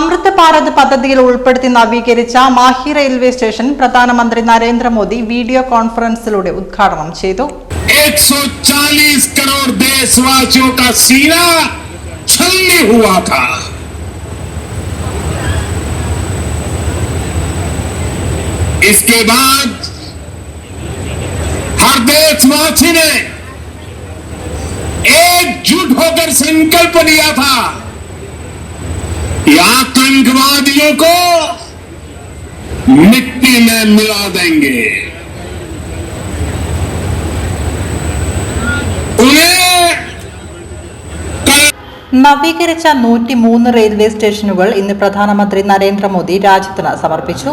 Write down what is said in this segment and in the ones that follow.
അമൃത് ഭാരത് പദ്ധതിയിൽ ഉൾപ്പെടുത്തി നവീകരിച്ച മാഹി റെയിൽവേ സ്റ്റേഷൻ പ്രധാനമന്ത്രി നരേന്ദ്രമോദി വീഡിയോ കോൺഫറൻസിലൂടെ ഉദ്ഘാടനം ചെയ്തു 140 करोड़ देशवासियों का सीना छलनी हुआ था इसके बाद हर देशवासी ने एकजुट होकर संकल्प लिया था कि आतंकवादियों को मिट्टी में मिला देंगे उन्हें कल നവീകരിച്ച നൂറ്റി മൂന്ന് റെയിൽവേ സ്റ്റേഷനുകൾ ഇന്ന് പ്രധാനമന്ത്രി നരേന്ദ്രമോദി രാജ്യത്തിന് സമർപ്പിച്ചു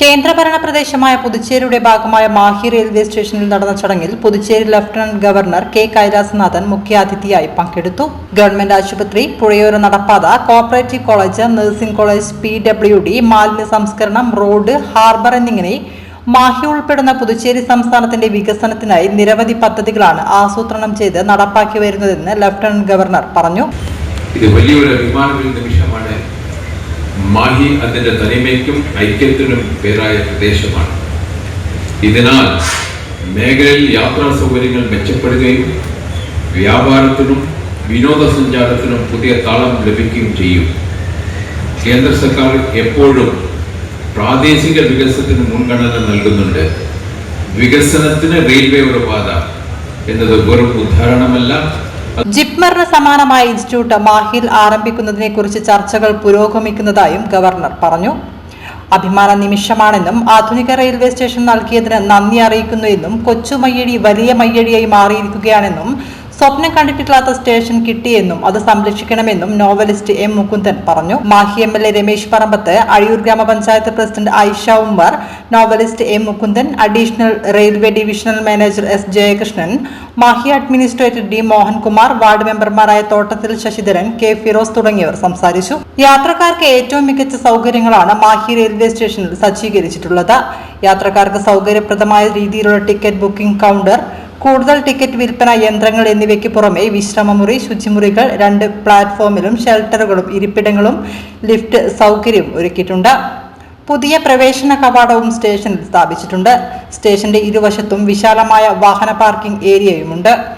കേന്ദ്രഭരണ പ്രദേശമായ പുതുച്ചേരിയുടെ ഭാഗമായ മാഹി റെയിൽവേ സ്റ്റേഷനിൽ നടന്ന ചടങ്ങിൽ Puducherry lieutenant governor K Kailasanathan മുഖ്യാതിഥിയായി പങ്കെടുത്തു. ഗവൺമെന്റ് ആശുപത്രി പുഴയോര നടപ്പാത cooperative college nursing college P W D മാലിന്യ സംസ്കരണം റോഡ് ഹാർബർ എന്നിങ്ങനെ മാഹി ഉൾപ്പെടുന്ന പുതുച്ചേരി സംസ്ഥാനത്തിന്റെ വികസനത്തിനായി നിരവധി പദ്ധതികളാണ് ആസൂത്രണം ചെയ്ത് നടപ്പാക്കി വരുന്നതെന്ന് ലഫ്റ്റനന്റ് ഗവർണർ പറഞ്ഞു. ഇത് വലിയൊരു നിമിഷമാണ് മാഹി അതിന്റെ തനിമയ്ക്കും ഐക്യത്തിനും പേരായ പ്രദേശമാണ്. ഇതിനാൽ മേഖലയിൽ യാത്രാ സൗകര്യങ്ങൾ മെച്ചപ്പെടുകയും വ്യാപാരത്തിനും വിനോദസഞ്ചാരത്തിനും പുതിയ താളം ലഭിക്കുകയും ചെയ്യും. കേന്ദ്ര സർക്കാർ എപ്പോഴും പ്രാദേശിക വികസനത്തിന് മുൻഗണന നൽകുന്നുണ്ട്. വികസനത്തിന് റെയിൽവേ ഒരു പാത എന്നത് വെറും ഉദാഹരണമല്ല ജിപ്മറിന് സമാനമായ ഇൻസ്റ്റിറ്റ്യൂട്ട് മാഹിയിൽ ആരംഭിക്കുന്നതിനെക്കുറിച്ച് ചർച്ചകൾ പുരോഗമിക്കുന്നതായും ഗവർണർ പറഞ്ഞു. അഭിമാന നിമിഷമാണെന്നും ആധുനിക റെയിൽവേ സ്റ്റേഷൻ നൽകിയതിന് നന്ദി അറിയിക്കുന്നു എന്നും കൊച്ചു മയ്യടി വലിയ മയ്യടിയായി മാറിയിരിക്കുകയാണെന്നും സ്വപ്നം കണ്ടിട്ടില്ലാത്ത സ്റ്റേഷൻ കിട്ടിയെന്നും അത് സംരക്ഷിക്കണമെന്നും നോവലിസ്റ്റ് എം മുകുന്ദൻ പറഞ്ഞു. Mahe M L A Ramesh Parambath Azhiyur ഗ്രാമപഞ്ചായത്ത് president Aisha Ummer novelist M Mukundan additional railway divisional manager S Jayakrishnan Mahe administrator D Mohankumar ward മെമ്പർമാരായ തോട്ടത്തിൽ ശശിധരൻ കെ ഫിറോസ് തുടങ്ങിയവർ സംസാരിച്ചു. യാത്രക്കാർക്ക് ഏറ്റവും മികച്ച സൗകര്യങ്ങളാണ് മാഹി റെയിൽവേ സ്റ്റേഷനിൽ സജ്ജീകരിച്ചിട്ടുള്ളത്. യാത്രക്കാർക്ക് സൗകര്യപ്രദമായ രീതിയിലുള്ള ടിക്കറ്റ് ബുക്കിംഗ് കൗണ്ടർ കൂടുതൽ ടിക്കറ്റ് വിൽപ്പന യന്ത്രങ്ങൾ എന്നിവയ്ക്ക് പുറമെ വിശ്രമമുറി ശുചിമുറികൾ രണ്ട് പ്ലാറ്റ്ഫോമിലും ഷെൽട്ടറുകളും ഇരിപ്പിടങ്ങളും ലിഫ്റ്റ് സൗകര്യവും ഒരുക്കിയിട്ടുണ്ട്. പുതിയ പ്രവേശന കവാടവും സ്റ്റേഷനിൽ സ്ഥാപിച്ചിട്ടുണ്ട്. സ്റ്റേഷന്റെ ഇരുവശത്തും വിശാലമായ വാഹന പാർക്കിംഗ് ഏരിയയുമുണ്ട്.